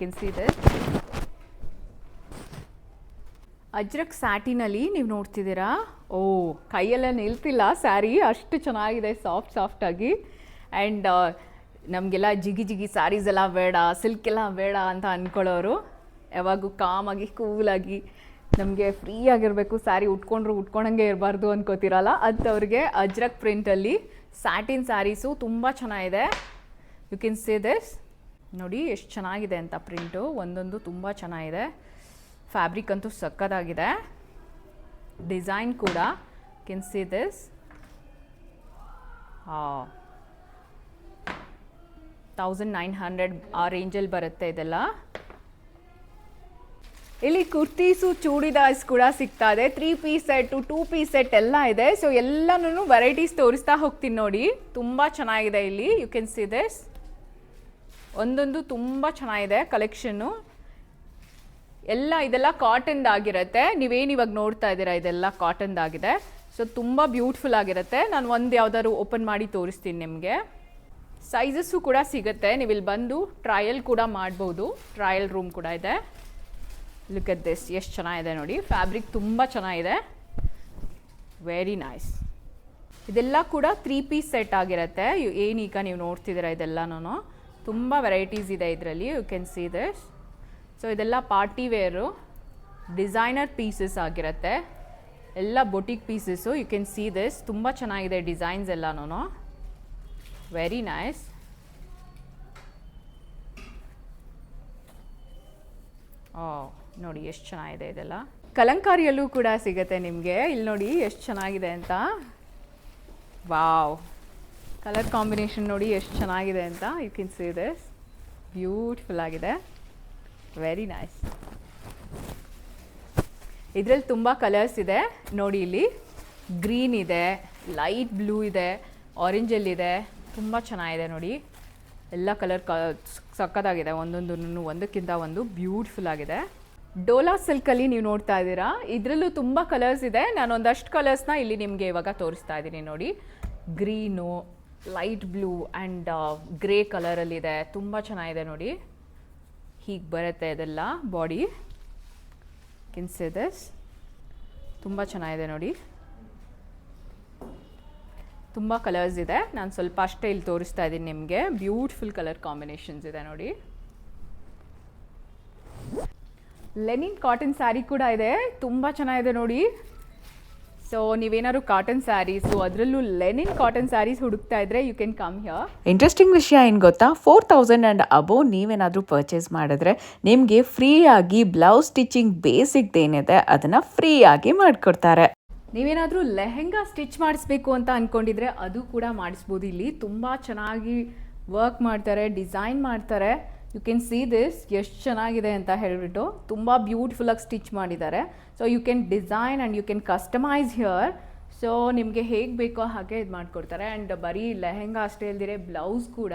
ಕೆನ್ಸಿ ಇದೆ ದಿಸ್ ಅಜ್ರಕ್ ಸ್ಯಾಟಿನಲ್ಲಿ ನೀವು ನೋಡ್ತಿದ್ದೀರಾ? ಓ, ಕೈಯೆಲ್ಲ ನಿಲ್ತಿಲ್ಲ. ಸ್ಯಾರಿ ಅಷ್ಟು ಚೆನ್ನಾಗಿದೆ ಸಾಫ್ಟ್ ಸಾಫ್ಟಾಗಿ ಆ್ಯಂಡ್ ನಮಗೆಲ್ಲ ಜಿಗಿ ಜಿಗಿ ಸ್ಯಾರೀಸ್ ಎಲ್ಲ ಬೇಡ ಸಿಲ್ಕ್ ಎಲ್ಲ ಬೇಡ ಅಂತ ಅಂದ್ಕೊಳ್ಳೋರು ಯಾವಾಗೂ ಕಾಮಾಗಿ ಕೂಲಾಗಿ ನಮಗೆ ಫ್ರೀ ಆಗಿರಬೇಕು ಸ್ಯಾರಿ ಉಟ್ಕೊಂಡ್ರು ಉಟ್ಕೊಂಡಂಗೆ ಇರಬಾರ್ದು ಅನ್ಕೋತಿರಲ್ಲ? ಅವ್ರಿಗೆ ಅಜ್ರಕ್ ಪ್ರಿಂಟಲ್ಲಿ ಸ್ಯಾಟಿನ್ ಸ್ಯಾರೀಸು ತುಂಬ ಚೆನ್ನಾಗಿದೆ. ಯು ಕೆನ್ ಸೇ ದಿಸ್ ನೋಡಿ, ಎಷ್ಟು ಚೆನ್ನಾಗಿದೆ ಅಂತ ಪ್ರಿಂಟು ಒಂದೊಂದು ತುಂಬ ಚೆನ್ನಾಗಿದೆ. ಫ್ಯಾಬ್ರಿಕ್ ಅಂತೂ ಸಕ್ಕದಾಗಿದೆ ಡಿಸೈನ್ ಕೂಡ. Can see this thousand nine hundred ಆ ರೇಂಜಲ್ಲಿ ಬರುತ್ತೆ ಇದೆಲ್ಲ. ಇಲ್ಲಿ ಕುರ್ತೀಸು ಚೂಡಿದಾರ್ಸ್ ಕೂಡ ಸಿಗ್ತಾ ಇದೆ. Three piece set two piece set ಎಲ್ಲ ಇದೆ. ಸೊ ಎಲ್ಲನೂ ವೆರೈಟೀಸ್ ತೋರಿಸ್ತಾ ಹೋಗ್ತೀನಿ ನೋಡಿ. ತುಂಬ ಚೆನ್ನಾಗಿದೆ ಇಲ್ಲಿ. ಯು ಕೆನ್ ಸಿ ದಿಸ್ ಒಂದೊಂದು ತುಂಬ ಚೆನ್ನಾಗಿದೆ ಕಲೆಕ್ಷನ್ನು ಎಲ್ಲ ಇದೆಲ್ಲ ಕಾಟನ್ದಾಗಿರುತ್ತೆ ನೀವೇನು ಇವಾಗ ನೋಡ್ತಾ ಇದ್ದೀರಾ? ಇದೆಲ್ಲ ಕಾಟನ್ದಾಗಿದೆ ಸೊ ತುಂಬ ಬ್ಯೂಟಿಫುಲ್ ಆಗಿರುತ್ತೆ. ನಾನು ಒಂದು ಯಾವ್ದಾದ್ರು ಓಪನ್ ಮಾಡಿ ತೋರಿಸ್ತೀನಿ ನಿಮಗೆ. ಸೈಜಸ್ಸು ಕೂಡ ಸಿಗುತ್ತೆ. ನೀವು ಇಲ್ಲಿ ಬಂದು ಟ್ರಯಲ್ ಕೂಡ ಮಾಡ್ಬೋದು. ಟ್ರಯಲ್ ರೂಮ್ ಕೂಡ ಇದೆ. ಲುಕ್ ಅಟ್ ದಿಸ್ ಎಷ್ಟು ಚೆನ್ನಾಗಿದೆ ನೋಡಿ. ಫ್ಯಾಬ್ರಿಕ್ ತುಂಬ ಚೆನ್ನಾಗಿದೆ. ವೆರಿ ನೈಸ್ ಇದೆಲ್ಲ ಕೂಡ ತ್ರೀ ಪೀಸ್ ಸೆಟ್ ಆಗಿರುತ್ತೆ. ಏನೀಗ ನೀವು ನೋಡ್ತಿದ್ದೀರಾ ಇದೆಲ್ಲನೂ ತುಂಬ ವೆರೈಟೀಸ್ ಇದೆ ಇದರಲ್ಲಿ. You can see this so ಇದೆಲ್ಲ ಪಾರ್ಟಿ ವೇರು ಡಿಸೈನರ್ ಪೀಸಸ್ ಆಗಿರುತ್ತೆ. ಎಲ್ಲ boutique pieces you can see this ತುಂಬ ಚೆನ್ನಾಗಿದೆ ಡಿಸೈನ್ಸ್ ಎಲ್ಲನೂ ವೆರಿ ನೈಸ್ ಓ ನೋಡಿ, ಎಷ್ಟು ಚೆನ್ನಾಗಿದೆ ಇದೆಲ್ಲ. ಕಲಂಕಾರಿಯಲ್ಲೂ ಕೂಡ ಸಿಗುತ್ತೆ ನಿಮಗೆ. ಇಲ್ಲಿ ನೋಡಿ, ಎಷ್ಟು ಚೆನ್ನಾಗಿದೆ ಅಂತ. ವಾವ್. ಕಲರ್ ಕಾಂಬಿನೇಷನ್ ನೋಡಿ, ಎಷ್ಟು ಚೆನ್ನಾಗಿದೆ ಅಂತ. You can see this beautiful ಆಗಿದೆ. ವೆರಿ ನೈಸ್ ಇದರಲ್ಲಿ ತುಂಬ ಕಲರ್ಸ್ ಇದೆ. ನೋಡಿ ಇಲ್ಲಿ. ಗ್ರೀನ್ ಇದೆ ಲೈಟ್ ಬ್ಲೂ ಇದೆ ಆರೆಂಜಲ್ಲಿದೆ ತುಂಬ ಚೆನ್ನಾಗಿದೆ ನೋಡಿ. ಎಲ್ಲ ಕಲರ್ ಕ ಸಕ್ಕತ್ತಾಗಿದೆ ಒಂದೊಂದು ಒಂದಕ್ಕಿಂತ ಒಂದು ಬ್ಯೂಟಿಫುಲ್ ಆಗಿದೆ. ಡೋಲಾ ಸಿಲ್ಕಲ್ಲಿ ನೀವು ನೋಡ್ತಾ ಇದ್ದೀರಾ. ಇದರಲ್ಲೂ ತುಂಬ ಕಲರ್ಸ್ ಇದೆ. ನಾನು ಒಂದಷ್ಟು ಕಲರ್ಸ್ನ ಇಲ್ಲಿ ನಿಮಗೆ ಇವಾಗ ತೋರಿಸ್ತಾ ಇದ್ದೀನಿ ನೋಡಿ. Green light blue and grey ಕಲರಲ್ಲಿದೆ ತುಂಬ ಚೆನ್ನಾಗಿದೆ ನೋಡಿ. ಹೀಗೆ ಬರುತ್ತೆ ಇದೆಲ್ಲ ಬಾಡಿ ಕಿನ್ಸೆ ದಿಸ್ ತುಂಬ ಚೆನ್ನಾಗಿದೆ ನೋಡಿ. ತುಂಬ ಕಲರ್ಸ್ ಇದೆ. ನಾನು ಸ್ವಲ್ಪ ಅಷ್ಟೇ ಇಲ್ಲಿ ತೋರಿಸ್ತಾ ಇದ್ದೀನಿ ನಿಮಗೆ. ಬ್ಯೂಟಿಫುಲ್ ಕಲರ್ ಕಾಂಬಿನೇಷನ್ಸ್ ಇದೆ ನೋಡಿ. ಲೆನಿನ್ ಕಾಟನ್ ಸ್ಯಾರಿ ಕೂಡ ಇದೆ. ತುಂಬ ಚೆನ್ನಾಗಿದೆ ನೋಡಿ. ಸೊ ನೀವೇನಾದ್ರು ಕಾಟನ್ ಸ್ಯಾರೀಸು ಅದರಲ್ಲೂ ಲೆನಿನ್ ಕಾಟನ್ ಸ್ಯಾರೀಸ್ ಹುಡುಕ್ತಾ ಇದ್ರೆ you can come here interesting ವಿಷಯ ಏನು ಗೊತ್ತಾ? ಫೋರ್ ತೌಸಂಡ್ ಆ್ಯಂಡ್ ಅಬೋವ್ ನೀವೇನಾದರೂ ಪರ್ಚೇಸ್ ಮಾಡಿದ್ರೆ ನಿಮಗೆ ಫ್ರೀಯಾಗಿ ಬ್ಲೌಸ್ ಸ್ಟಿಚಿಂಗ್ ಬೇಸಿಕ್ದೇನಿದೆ ಅದನ್ನು ಫ್ರೀಯಾಗಿ ಮಾಡಿಕೊಡ್ತಾರೆ. ನೀವೇನಾದರೂ ಲೆಹೆಂಗಾ ಸ್ಟಿಚ್ ಮಾಡಿಸ್ಬೇಕು ಅಂತ ಅಂದ್ಕೊಂಡಿದ್ರೆ ಅದು ಕೂಡ ಮಾಡಿಸ್ಬೋದು. ಇಲ್ಲಿ ತುಂಬ ಚೆನ್ನಾಗಿ ವರ್ಕ್ ಮಾಡ್ತಾರೆ ಡಿಸೈನ್ ಮಾಡ್ತಾರೆ. ಯು ಕ್ಯಾನ್ ಸಿ ದಿಸ್ ಎಷ್ಟು ಚೆನ್ನಾಗಿದೆ ಅಂತ ಹೇಳಿಬಿಟ್ಟು ತುಂಬ ಬ್ಯೂಟಿಫುಲ್ಲಾಗಿ ಸ್ಟಿಚ್ ಮಾಡಿದ್ದಾರೆ. So you can design and you can customise here so ನಿಮಗೆ ಹೇಗೆ ಬೇಕೋ ಹಾಗೆ ಇದು ಮಾಡಿಕೊಡ್ತಾರೆ. ಆ್ಯಂಡ್ ಬರೀ ಲೆಹೆಂಗಾ ಅಷ್ಟೇ ಇಲ್ದಿರೆ ಬ್ಲೌಸ್ ಕೂಡ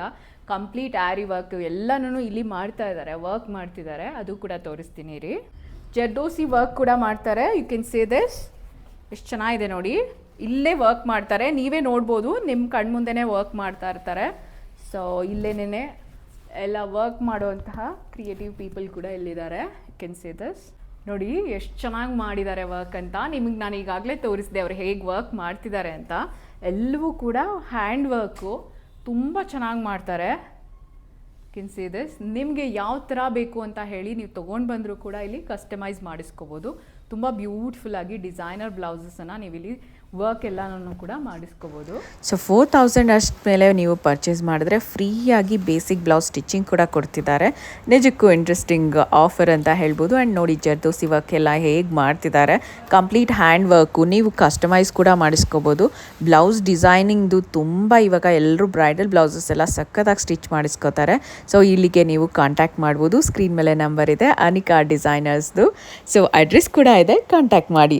ಕಂಪ್ಲೀಟ್ ಆ್ಯರಿ ವರ್ಕ್ ಎಲ್ಲನೂ ಇಲ್ಲಿ ಮಾಡ್ತಾ ಇದ್ದಾರೆ ವರ್ಕ್ ಮಾಡ್ತಿದ್ದಾರೆ. ಅದು ಕೂಡ ತೋರಿಸ್ತೀನಿ ರೀ. ಜರ್ದೋಸಿ ವರ್ಕ್ ಕೂಡ ಮಾಡ್ತಾರೆ. ಯು ಕ್ಯಾನ್ ಸೇ ದಿಸ್ ಎಷ್ಟು ಚೆನ್ನಾಗಿದೆ ನೋಡಿ. ಇಲ್ಲೇ ವರ್ಕ್ ಮಾಡ್ತಾರೆ. ನೀವೇ ನೋಡ್ಬೋದು. ನಿಮ್ಮ ಕಣ್ಮುಂದೆ ವರ್ಕ್ ಮಾಡ್ತಾ ಇರ್ತಾರೆ. ಸೊ ಇಲ್ಲೇನೇ ಎಲ್ಲ ವರ್ಕ್ ಮಾಡುವಂತಹ ಕ್ರಿಯೇಟಿವ್ ಪೀಪಲ್ ಕೂಡ ಇಲ್ಲಿದ್ದಾರೆ. ಕೆನ್ ಸೇ ದಸ್ ನೋಡಿ, ಎಷ್ಟು ಚೆನ್ನಾಗಿ ಮಾಡಿದ್ದಾರೆ ವರ್ಕ್ ಅಂತ. ನಿಮಗೆ ನಾನು ಈಗಾಗಲೇ ತೋರಿಸಿದೆ ಅವ್ರು ಹೇಗೆ ವರ್ಕ್ ಮಾಡ್ತಿದ್ದಾರೆ ಅಂತ. ಎಲ್ಲವೂ ಕೂಡ ಹ್ಯಾಂಡ್ ವರ್ಕು ತುಂಬ ಚೆನ್ನಾಗಿ ಮಾಡ್ತಾರೆ. ಕೆನ್ ಸೇ ದಿಸ್ ನಿಮಗೆ ಯಾವ ಥರ ಬೇಕು ಅಂತ ಹೇಳಿ ನೀವು ತೊಗೊಂಡು ಬಂದರೂ ಕೂಡ ಇಲ್ಲಿ ಕಸ್ಟಮೈಸ್ ಮಾಡಿಸ್ಕೋಬೋದು. ತುಂಬ ಬ್ಯೂಟಿಫುಲ್ ಆಗಿ ಡಿಸೈನರ್ ಬ್ಲೌಸಸನ್ನು ನೀವು ಇಲ್ಲಿ ವರ್ಕ್ ಎಲ್ಲನೂ ಕೂಡ ಮಾಡಿಸ್ಕೋಬೋದು. ಸೊ ಫೋರ್ ತೌಸಂಡ್ ಅಷ್ಟು ಮೇಲೆ ನೀವು ಪರ್ಚೇಸ್ ಮಾಡಿದ್ರೆ ಫ್ರೀಯಾಗಿ ಬೇಸಿಕ್ ಬ್ಲೌಸ್ ಸ್ಟಿಚಿಂಗ್ ಕೂಡ ಕೊಡ್ತಿದ್ದಾರೆ. ನಿಜಕ್ಕೂ ಇಂಟ್ರೆಸ್ಟಿಂಗ್ ಆಫರ್ ಅಂತ ಹೇಳ್ಬೋದು. ಆ್ಯಂಡ್ ನೋಡಿ, ಜರ್ದೋಸಿ ವರ್ಕ್ ಎಲ್ಲ ಹೇಗೆ ಮಾಡ್ತಿದ್ದಾರೆ. ಕಂಪ್ಲೀಟ್ ಹ್ಯಾಂಡ್ ವರ್ಕು ನೀವು ಕಸ್ಟಮೈಸ್ ಕೂಡ ಮಾಡಿಸ್ಕೋಬೋದು. ಬ್ಲೌಸ್ ಡಿಸೈನಿಂಗ್ದು ತುಂಬ ಇವಾಗ ಎಲ್ಲರೂ ಬ್ರೈಡಲ್ ಬ್ಲೌಸಸ್ ಎಲ್ಲ ಸಖತ್ತಾಗಿ ಸ್ಟಿಚ್ ಮಾಡಿಸ್ಕೋತಾರೆ. ಸೊ ಇಲ್ಲಿಗೆ ನೀವು ಕಾಂಟ್ಯಾಕ್ಟ್ ಮಾಡ್ಬೋದು. ಸ್ಕ್ರೀನ್ ಮೇಲೆ ನಂಬರ್ ಇದೆ. ಅನಿಕಾ ಡಿಸೈನರ್ಸ್ದು ಸೊ ಅಡ್ರೆಸ್ ಕೂಡ ಇದೆ. ಕಾಂಟ್ಯಾಕ್ಟ್ ಮಾಡಿ.